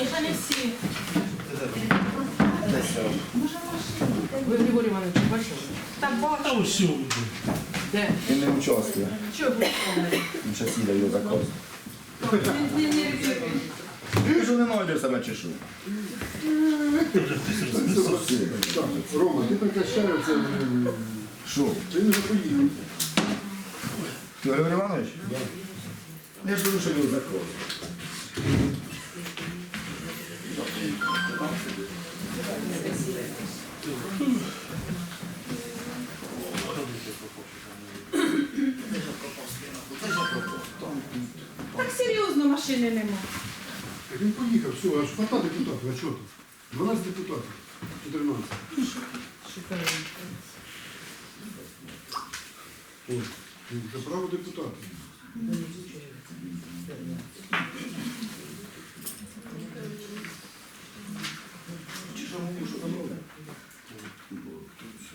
Ні, ще не всі. Ви Григорій Іванович бачили? Та бачу. Та. Де? Він не участвує. Чого? Він ще сіда його заказ. Не, не, не, Ти що не знайдеш себе що? Рома, ти прекращаєшся. Що? Він вже поїхав. Ти Григорій Іванович? Я ж що його заказ. Так серйозно машини нема. Він поїхав, все, аж хвата депутатів, а чого тут? 12 депутатів, 14. Шукаю. О, Це право депутатів.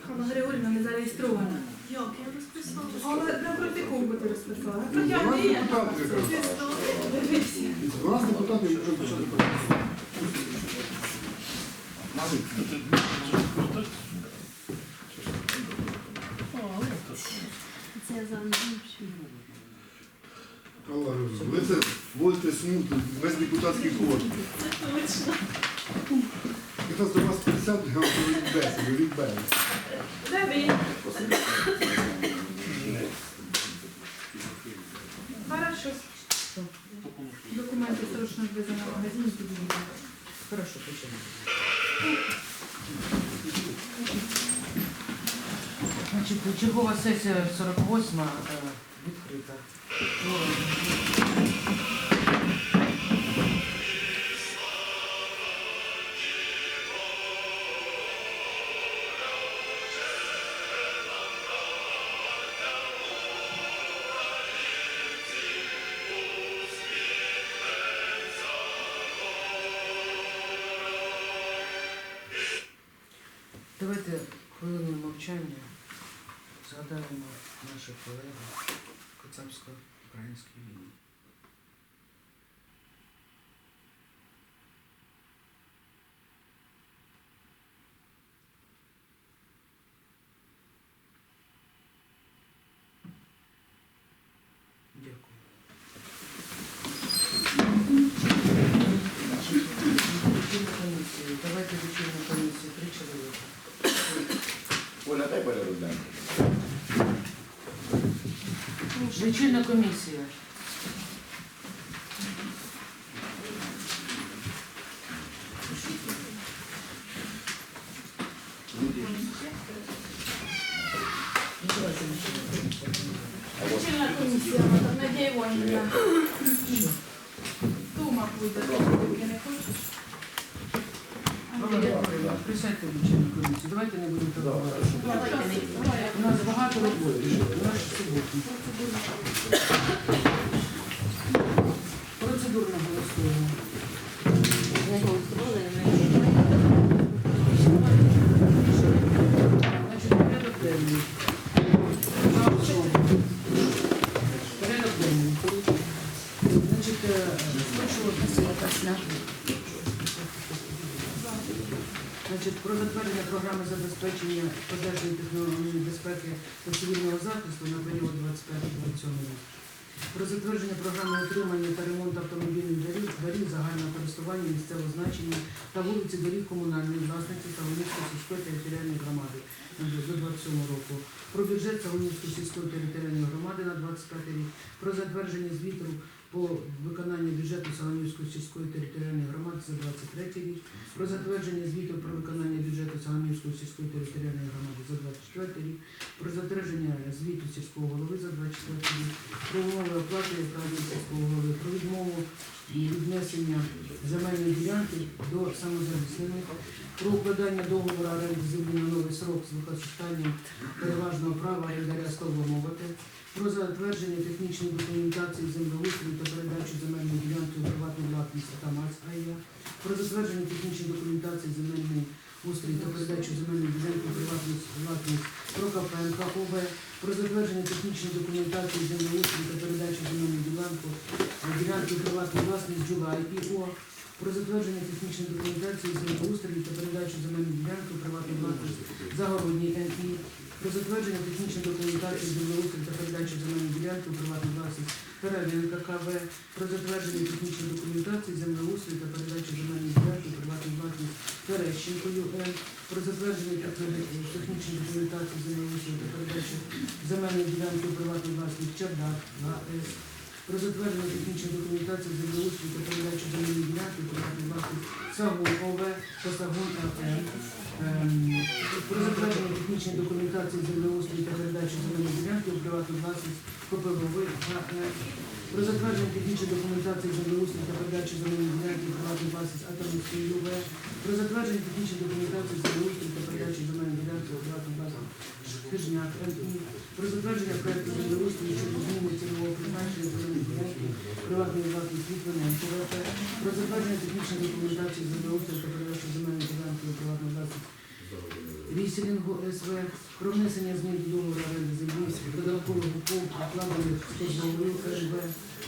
Хана Григорівна не зареєстрована. Як я розписала? Але на протокол би розписала. Ну, Хоча 12 ні. депутатів якраз. Дивися. 12 вже почали працювати. Ви це вводите смуту, весь депутатський код. Це точно. Якраз до вас 50, я вам говорю 10, говоріть. Де він? Хорошо. Документи срочно ввези на магазин тоді. Хорошо, почему. Значить, чергова сесія 48 е, відкрита. Давайте хвилину мовчання згадаємо наших колег Кацапсько-українській війні. Дякую. Вечірня комісія. Давайте вечірню комісію. Три чоловіка. Оля, дай порядок денний. Лічильна комісія. Лічильна комісія, Надія Іванівна. Дума буде. Ти не хочеш? Присядьте в лічильну комісію. Давайте не будемо торгувати. У нас багато роботи. У нас суботні. Процедурно голосуємо. Значить, порядок денний. За основу. Порядок денний. Значить, е, хочу Значить, про затвердження програми забезпечення пожежної технології безпеки та цивільного захисту на період 25-27 рік. Про затвердження програми утримання та ремонту автомобільних доріг, доріг загального користування місцевого значення та вулиці доріг комунальної власності Сагунівської сільської територіальної громади на 27 року. Про бюджет Сагунівської сільської територіальної громади на 25 рік. Про затвердження звіту по виконанню бюджету Сагунівської сільської територіальної громади за 23 рік про затвердження звіту про виконання сільської територіальної громади за 24 рік, про затвердження звіту сільського голови за 24 рік, про умови оплати праці сільського голови, про відмову і віднесення земельної ділянки до самозахисних, про укладання договору оренди землі на новий срок з використанням переважного права орендаря стовбомовити, про затвердження технічної документації землеустрою та передачу земельної ділянки у приватну власність ТАМАЦ АЯ, про затвердження технічної документації земельної устрій та передачу земельної ділянки у приватну власність Прокопенка ОВ, про затвердження технічної документації землеустрій та передачу земельної ділянки ділянки у приватну власність Джулай ПІО, про затвердження технічної документації землеустрою та передачу земельної ділянки у приватну власність Загородній НІ, про затвердження технічної документації землеустрою та передачу земельної ділянки у приватну власність Карелінка КВ, про затвердження технічної документації землеустрою та передачу земельної ділянки у приватну власність Терещенко ЮН, про затвердження технічної документації землеустрою та передачу земельної ділянки у приватну власність Чердак ГАЕС, про затвердження технічної документації землеустрою та передачу земельної ділянки у приватну власність Сагун ОВ та Сагун Ем, про затвердження технічної документації землеустрою та передачу земельної ділянки у приватну власність КПВВ ГАЕ, про затвердження технічної документації землеустрою та передачу земельної ділянки у приватну власність Атомівської ЮВ, про затвердження технічної документації землеустрою та передачу земельної ділянки у приватну власність Хижняк НІ, про затвердження проекту землеустрою щодо зміни цільового призначення земельної ділянки приватної власності Літвиненко ВП, про затвердження технічної документації землеустрою та передачу земельної ділянки у приватну власність Ріселінгу СВ, про внесення змін до договору оренди землі, додаткових умов, покладених спецдоговорів РВ,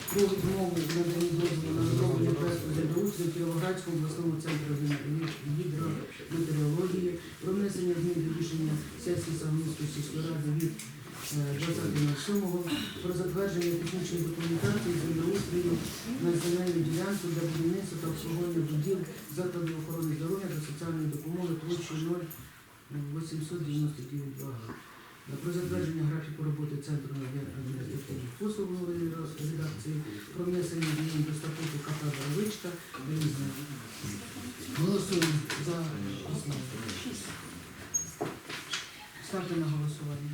про відмову в дозволу на розроблення проекту землеустрою Кіровоградського обласному центру гідрометеорології, про внесення змін до рішення сесії Сагунської сільської ради від е, 20.07 про затвердження технічної документації землеустрою на земельну ділянку для будівництва та обслуговування будівель закладів охорони здоров'я та соціальної допомоги площею 0 899 га. Про затвердження графіку роботи Центру адміністративних послуг новій редакції, про внесення змін до статуту КП Боровичка. Голосуємо за основу. Ставте на голосування.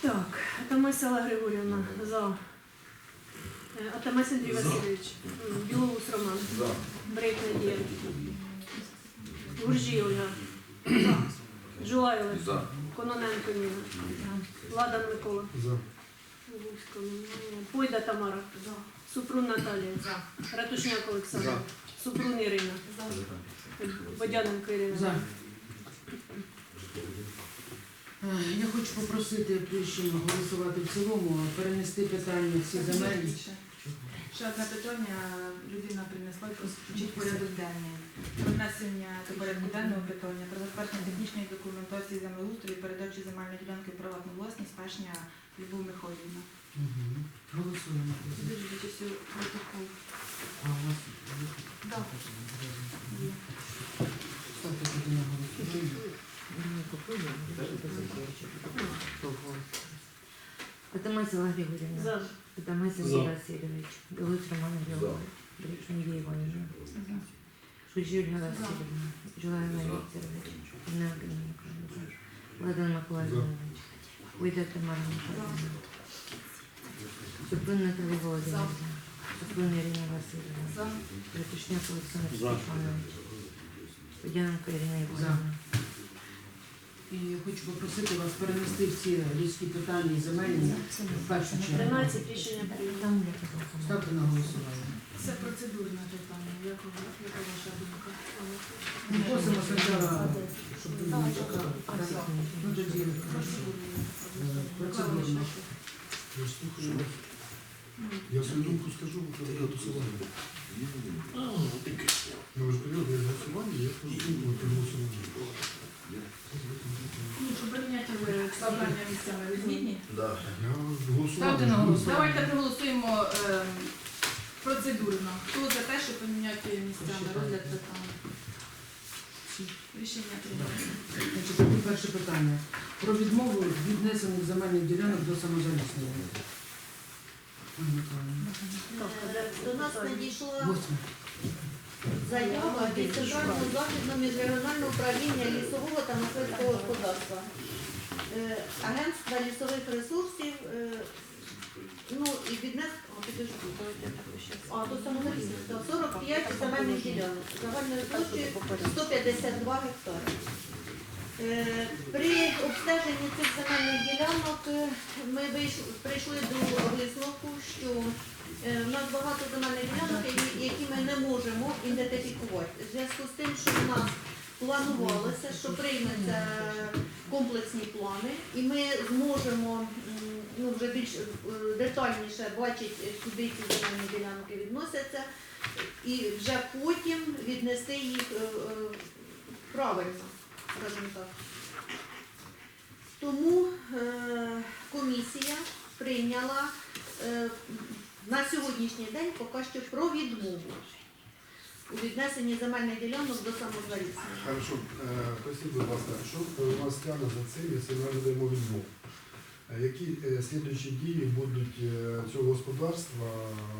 Так, Атамась Алла Григорівна за. Е, Атамась Андрій Васильович. Білоус Роман. Брейк Надія. Гуржій Ольга. Олег. Кононенко Ніна. Ладан Микола. Гуська немає. Пойда Тамара. Супрун Наталія. Ратушняк Олександр. Супрун Ірина. Водяненко Ірина. Е, Я хочу попросити, перш голосувати в цілому, перенести питання всі земельні. Ще одне питання людина принесла просить включити порядок денний. Про внесення до порядку денного питання про затвердження технічної документації землеустрою передачі земельної ділянки в приватну власність Пашня Любов Михайлівна. Голосуємо. Ось у протокол. А у вас Да. Є. ставте тоді на голосування. Атамась Алла Григорівна. За. Атамась Андрій Васильович. Білоус Роман Григорович. Брик Надія Іванівна. Шульжі Ольга Васильівна. Жулай Іван Вікторович. Кононенко Ніна Миколаївна. Ладан Микола Іванович. Уйда Тамара Михайлівна. Супрун Наталія Володимирівна. Супрун Ірина Васильівна. За. Ратушняк Олександр Степанович. Водяненко Ірина Іванівна. І хочу попросити вас перенести всі людські питання і земельні в першу чергу. 13 рішення прийнято. Ставте на голосування. Це процедурне питання. Яка яка ваша думка? Просимо спочатку, щоб ви не чекали. Так. Ну тоді хорошо. Е, Процедурно. Я ж слухаю. Я свою думку скажу, коли я голосування. Ну, ви ж період, я голосування, я скажу думку про голосування. Ну, щоб прийняти ви місцями ви згідні? Я Ставте на голосування. Давайте проголосуємо ем, процедурно. Хто за те, щоб поміняти місцями розгляд питання? Рішення прийнято. Значить, тоді перше питання. Про відмову від внесених земельних ділянок до самозалісної. До нас надійшла Восьме. Заява від Центрального західного міжрегіонального управління лісового та мисливського господарства, Е, Агентства лісових ресурсів, е, ну і віднес, а, самозалісних, так, 45 земельних ділянок, загальною площею 152 гектари. Е, При обстеженні цих земельних ділянок ми прийшли до висновку, що е, в нас багато земельних ділянок, які- ми не можемо ідентифікувати. В зв'язку з тим, що в нас планувалося, що приймуться комплексні плани, і ми зможемо ну, вже більш е, детальніше бачить, е, куди ці земельні ділянки відносяться, і вже потім віднести їх е, е, правильно, скажімо так. Тому е, комісія прийняла е, на сьогоднішній день поки що про відмову у віднесенні земельних ділянок до самозаліснення. Хорошо, е, поясніть, будь ласка, що у нас тягне за цим, якщо ми надаємо відмову? Е, Які е, слідуючі дії будуть цього господарства?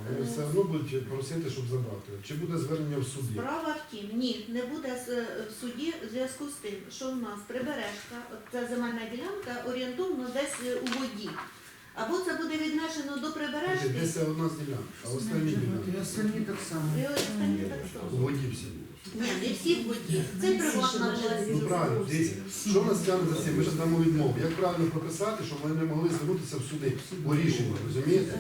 Вони все одно будуть просити, щоб забрати. Чи буде звернення в суді? Справа в тім, ні, не буде в суді в зв'язку з тим, що в нас прибережка, ця земельна ділянка орієнтовно десь у воді. Або це буде віднесено до прибережки, Десь це одна з ділянок, а останні ділянки остальні так само. і останні так само. воді всі. Ні, не всі в воді. Це приватна Ну власність. правильно, дивіться, що в нас тягне за цим? Ми ж дамо відмову. Як правильно прописати, щоб вони не могли звернутися в суди по рішенню, розумієте?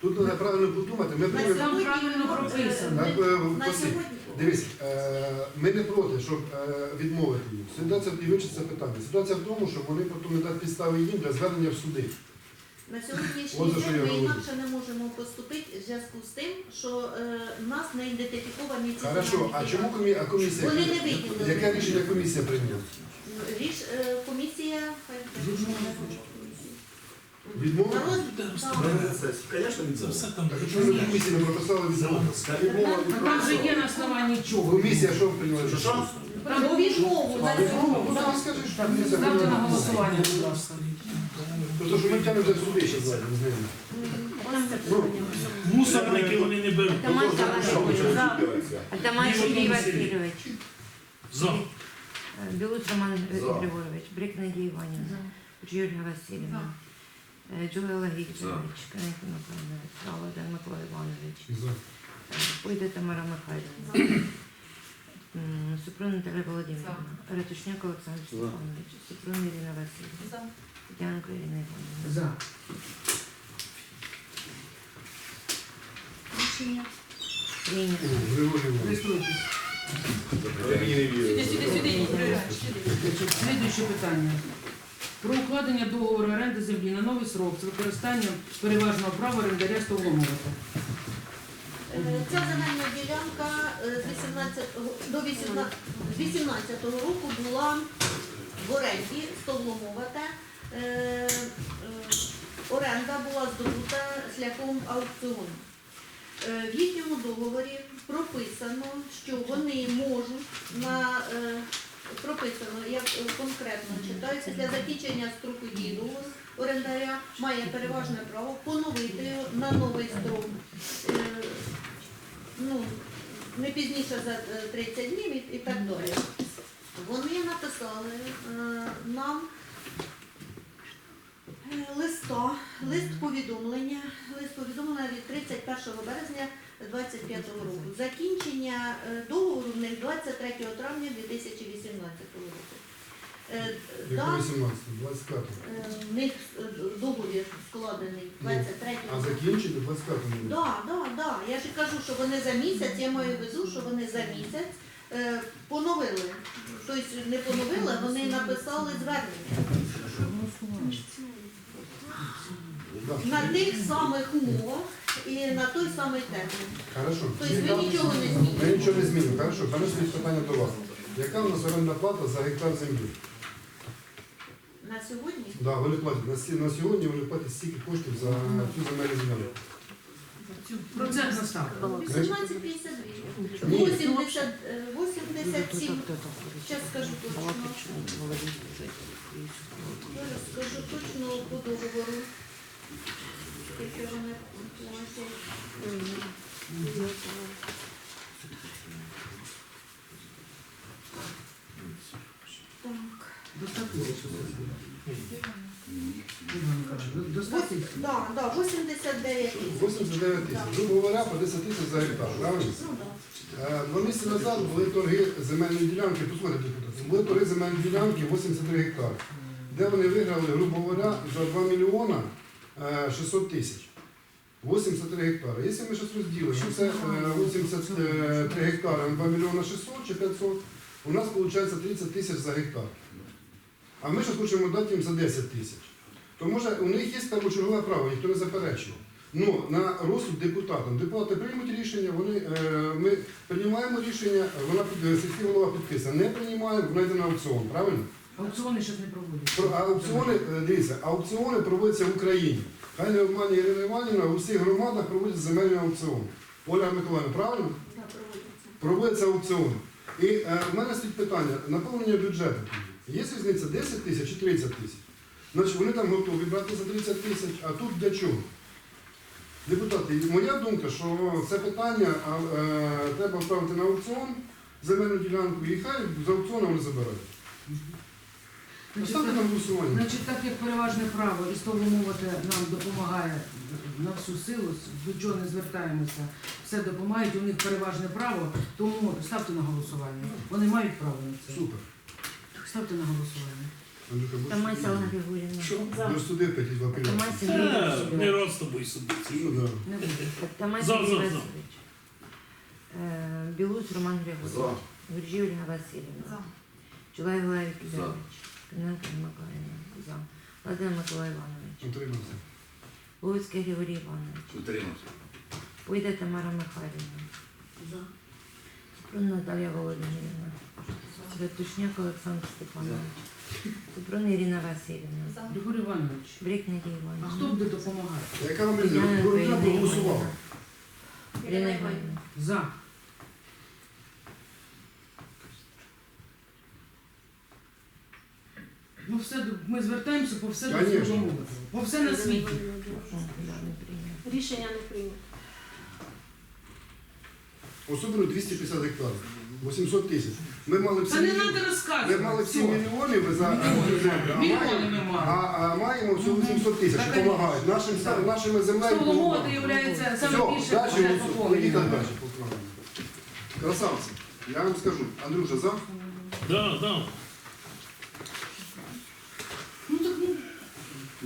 Тут треба правильно подумати. Ми На повинні- правильно прописано. Так, е, на Василь, сьогодні Дивись, е, ми не проти, щоб е, відмовити їм. Ситуація і це питання. Ситуація в тому, що вони потім не дадуть підстави їм для звернення в суди. На сьогоднішній за що день я ми говорю. інакше не можемо поступити в зв'язку з тим, що е, в нас не ідентифіковані ці Хорошо, а чому комі- а комісія? Вони не виділили. Яке рішення комісія прийняла? Ріш, е, комісія хай. Конечно, Це все там. Так чому ви комісії не прописали відмову? А там же є на основанні чого. Комісія що прийняла? Що? Про відмову Ну, так скажи, що комісія Ставте на прийняла. голосування, будь ласка. Тому що ми тягнемо вже суди ще зараз, не знаю. Мусорники вони не беруть. Атаман ви Атаман Сергій. Васильович. За. Е, Роман За. Григорович. Брик Надія Іванівна. Юлія Васильівна. Е, Джуела Гігорович. Канець Миколаївна. Володимир Микола Іванович. за. Пойде Тамара Михайлівна. Супрун Наталя Володимирівна. Ратушняк Олександр Степанович. Супрун Ірина Васильівна. Тетянко Ірина Іванівна. За. Рішення. Прийнято. Григорій Іванович. Сюди, сюди, сюди. Слідуюче питання. Про укладення договору оренди землі на новий срок з використанням переважного права орендаря Столомовата. Е, Ця земельна ділянка е, з 18 до 18 18 року була в оренді стовломовата. Е, Оренда була здобута шляхом аукціону. В їхньому договорі прописано, що вони можуть на прописано, як е, конкретно читається, для закінчення строку договору орендаря має переважне право поновити на новий строк. Е, ну, не пізніше за е, 30 днів і, так далі. Вони написали е, нам е, листа, лист повідомлення, лист повідомлення від 31 березня 25 року. Закінчення е, договору в них 23 травня 2018 року. Якого дан- 18, 25. е, в них е, договір складений 23 А закінчити 25 року. Да, да, да. Я ж і кажу, що вони за місяць, я маю в виду, що вони за місяць е, поновили. Тобто не поновили, вони написали звернення на тих самих умовах і на той самий термін. Хорошо. Тобто ви нічого не змінюєте. Ми нічого не змінимо. Хорошо. Мене питання до вас. Яка у нас орендна плата за гектар землі? На сьогодні Да, вони платять. На, сі- на сьогодні вони платять стільки коштів за цю земельну ділянку. Процентна ставка. 18,52. Ні. 80, е, 87. Зараз скажу точно. Зараз скажу точно по договору. Скільки вони. Достатньо. Достатньо? Да, да, 89 тисяч. 89 тисяч. Грубо по 10 тисяч за гектар. Е, були торги земельної ділянки, послухайте, депутати, були торги земельної ділянки 83 гектари, де вони виграли, грубо говоря, за 2 мільйона е, 600 тисяч. 83 гектари. Якщо ми щось розділимо, це е, 83 гектари на 2 мільйона 600 чи 500, у нас виходить 30 тисяч за гектар. А ми ще хочемо дати їм за 10 тисяч. То може у них є першочергове право, ніхто не заперечував. Ну, на розсуд депутатам. Депутати приймуть рішення, вони, е, ми приймаємо рішення, вона під, сільський голова підписує. Не приймаємо, вона йде на аукціон, правильно? Аукціони зараз не проводять. А аукціони, е, дивіться, аукціони проводяться в Україні. Хай не обманює Ірина Іванівна, у всіх громадах проводяться земельні аукціони. Оля Миколаївна, правильно? Да, проводиться. Проводяться аукціони. І е, в мене стоїть питання, наповнення бюджету. Є різниця 10 тисяч чи 30 тисяч? Значить, вони там готові брати за 30 тисяч, а тут для чого? Депутати, моя думка, що це питання а, е, треба вправити на аукціон земельну ділянку і хай з аукціону вони забирають. Значить, Ставте на голосування. Значить, так як переважне право і столу мовити нам допомагає на всю силу, до чого не звертаємося, все допомагають, у них переважне право, тому ставте на голосування. Вони мають право на це. Супер. Ставте на голосування. Андрюха, будеш Тамася судити? Олена Григорівна. Що? П'ять Е, Не раз з тобою судиться. Ну, да. Не буде. Тамася За, Андрій за, за. Васильович. Е, Білус Роман Григорович. Гуржій Ольга Васильівна. Чулай Валерій Пиненко Миколаївна. За. Владимир Микола Іванович. Утримався. Луцький Григорій Іванович. Утримався. Пойде Тамара Михайлівна. За. Супрун Наталія Володимирівна. Святушняк Олександр Степанович. Супрун Ірина Васильівна. Григорій Іванович, Брик Надія а хто буде допомагати? Яка вам різниця? Ірина проголосував. Ірина Іванівна. За. Все, ми звертаємося по все до Конечно. цього. По все на світі. Рішення не прийнято. Особливо 250 гектарів. 800 тисяч. Ми мали Та не мільйони. треба Ми розказувати. мали всі Все. мільйони за а Мільйони маємо- ми а, маємо. а маємо всього 800 тисяч, Так, допомагають. Нашим, Так. нашими землями. Словомова є саме Все, далі бюджет голосуємо. поповнення. Далі. Красавці, я вам скажу. Андрюша, за? Да, да. Ну так ну,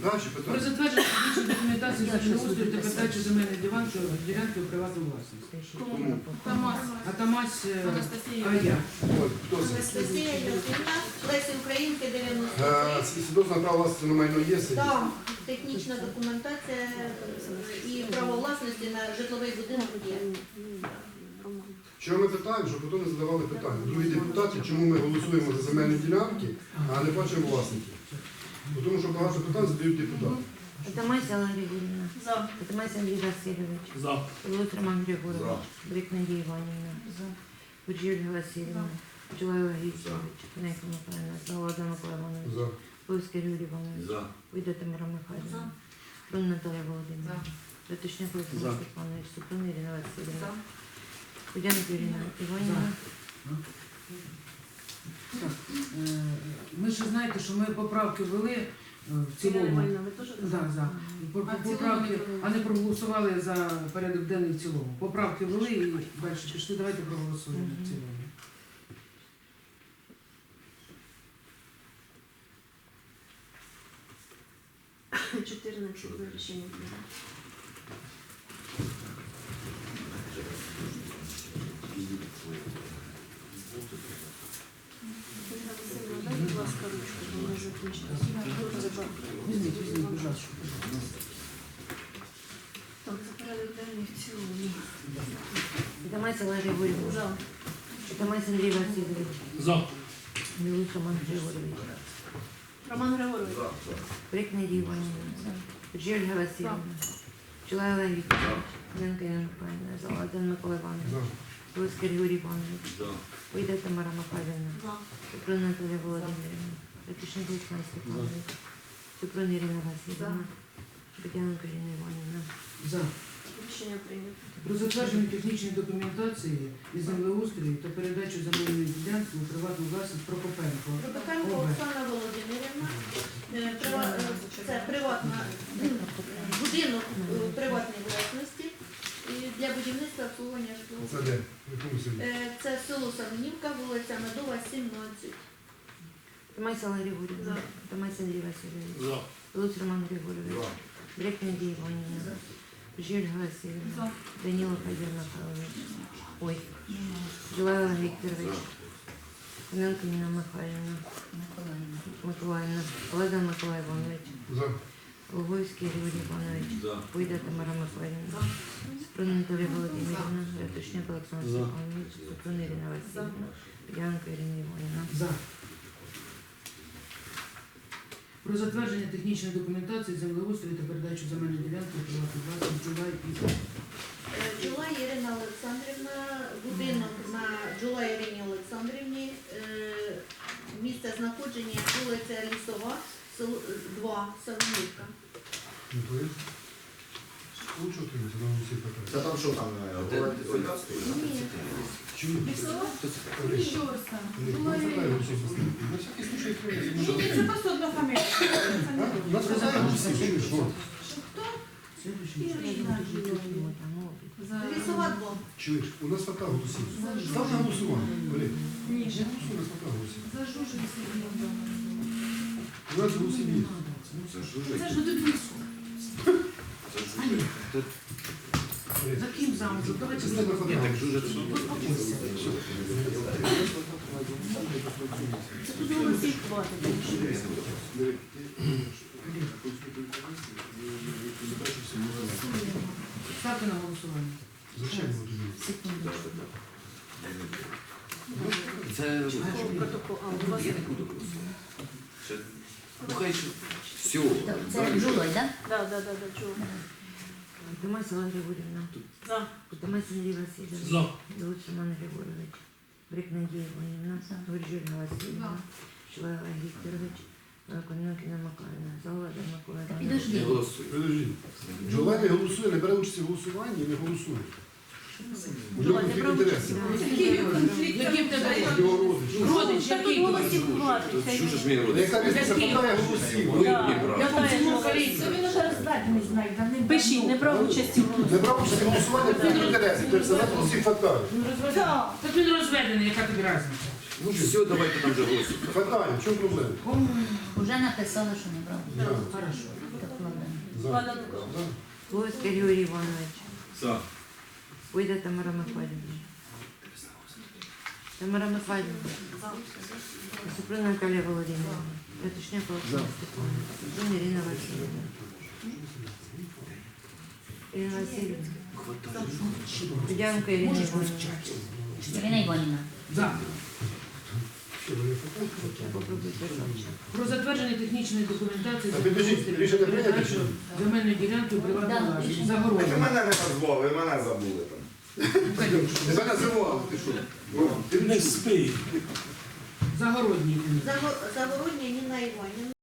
Далі про питання. затвердження технічної документації землеустрою та передачу земельної ділянки ділянки у приватну власність. Атамась, е, Анастасія. а я. Хто це? Анастасія Юрківна, Лесі Українки, Е, 93. Свідоцтво на право власності на майно є? Там технічна документація е, і право власності на житловий будинок є. Що ми питаємо, щоб потім не задавали питання. Другі депутати, чому ми голосуємо за земельні ділянки, а не бачимо власників. Тому що багато питань задають депутати. Тамася Олена Григорівна. За. Тамася Андрій Васильович. За. Луць Роман Григорович. Брик Надія Іванівна. Гуржій Ольга Васильівна. Чулай Олег Вікторович. Пиненко Михайлівна. За. Володимир Микола Іванович. За. Луцький Юрій Іванович. За. Пойде Тамара Михайлівна. Супрун Наталія Володимирівна. Ратушняк Олександр Степанович. Супрун Ірина Васильівна. Кудяник Ірина Іванівна. Так, е, Ми ще знаєте, що ми поправки ввели е, в цілому. Да. По- Поправки, не проголосували. а не проголосували за порядок денний в цілому. Поправки ввели і далі пішли. Давайте проголосуємо в цілому. за. 14 за рішення прийнято. Ольга Васильівна, дай, будь ласка, ручку, бо ми закінчили. Візьміть, візьміть, будь ласка. Так, за порядок денний в цілому. Тамася Олег Григорівна. За. Тамася Андрій Васильович. За. Білус Роман Григорович. Роман Григорович. Брик Надія Іванівна. Ольга Васильівна. Чулай Олег Вікторович. Пиненко Ірина Михайлівна. За. Володимир Микола Іванович. Луцький Григорій Іванович. За. Пойде Тамара Михайлівна. Супрун Наталія Володимирівна. Ратушняк Олександр Степанович. Супрун Ірина Васильівна. Тетянка Ірина Іванівна. За. Рішення прийнято. Про затвердження технічної документації і землеустрою та передачу земельної ділянки у приватну власність Прокопенко. Прокопенко Ова. Оксана Володимирівна. Е, прива- е, Це приватна будинок е, приватної власності і для будівництва обслуговування житлового. Це де? Е, Це село Самонівка, вулиця Медова, 17. Тамася Олег Григорівна. Тамася Андрій Васильович. За. Луць Роман Григорович. За. Брик Надія Іванівна. Жюль Васильівна. Даніло Федір Михайлович. Ой. Вікторович. Кононенко Ніна Михайлівна, Миколаївна, Олега Микола Іванович, За. Луговський Григорій Іванович, За. Пойда Тамара Михайлівна, Супрун Наталія Володимирівна, Ратушняк Олександр За. Степанович, Ірина Васильівна, Янка Ірина Іванівна. За. Про затвердження технічної документації землеустрою та передачу земельної ділянки у приватну власність Джулай і Е, Джула Ірина Олександрівна, будинок на Джула Ірині Олександрівні, е, місце знаходження вулиця Лісова, село 2, Савинівка. Не твоє? Ну, чого ти це нам усі Та питають? там що там? е, Оля? Ні. Чому? Лісова? Ні, Щорса. ну, питаю, усі послухайте. На всякий случай відкрию. Ні, це просто одна фамілія. Це не А? Нас питають усі, чуєш, що? Лісова 2. Чуєш, у нас фата голосів. Став на голосування. Блін, Ні, не голосуй, у нас фата голосів. зажужує Сергій У нас голосів є. Це ж тут близько. За ким замуж? Давайте з фата голосів. Це тут голосів хватить. Ставте на голосування. Воно тобі? Це Протокол. А, у вас ну хай ще все. Це Джулой, так? Да, да, да, да, чув. Тамась Олега Григорівна, За. Тамась Андрій Васильович, За. Білоус Роман Григорович, Брик Надія Іванівна, Григорій Ольга Васильівна, Шулай Олег Вікторович, Кононенко Ніна Миколаївна, за Олега Микола Іванович. Не Підожди. голосуй. Джолай не голосує, не бере участь у голосуванні і не голосує. Брав інтересів. Яким тебе Його родич. родич? Та тут Який? голосів хватить. Що ж він- мені робити? Яка різниця питає голосів? Ви Да. не брали. Пишіть, не брав участі в Не брав участь у голосуванні, конфлікт інтересів. Тобто це нас усіх фатає. Так він розведений, яка тобі різниця? Ну. Все, давайте там вже голосуємо. Фатає, в чому проблема? Уже написали, що не брав. Хорошо. Так ладно. За. За. Луговський Іванович, За. Пойда Тамара Михайлівна. Тамара Михайлівна. Супрун Наталія Володимирівна. Ратушняк Олександр Степанович. Супрун Ірина Васильівна. Ірина Васильівна. Янка Ірина Іванівна. Ірина Іванівна. За. Про затвердження технічної документації А підождіть, землеустрою рішення та прийнято передачу земельної ділянки Да, власність. Ви мене не назвали, ви мене забули там. Тебе називали, ти що? Ти Не спи. Загородній. Заго- Загородня Ніна Іванівна.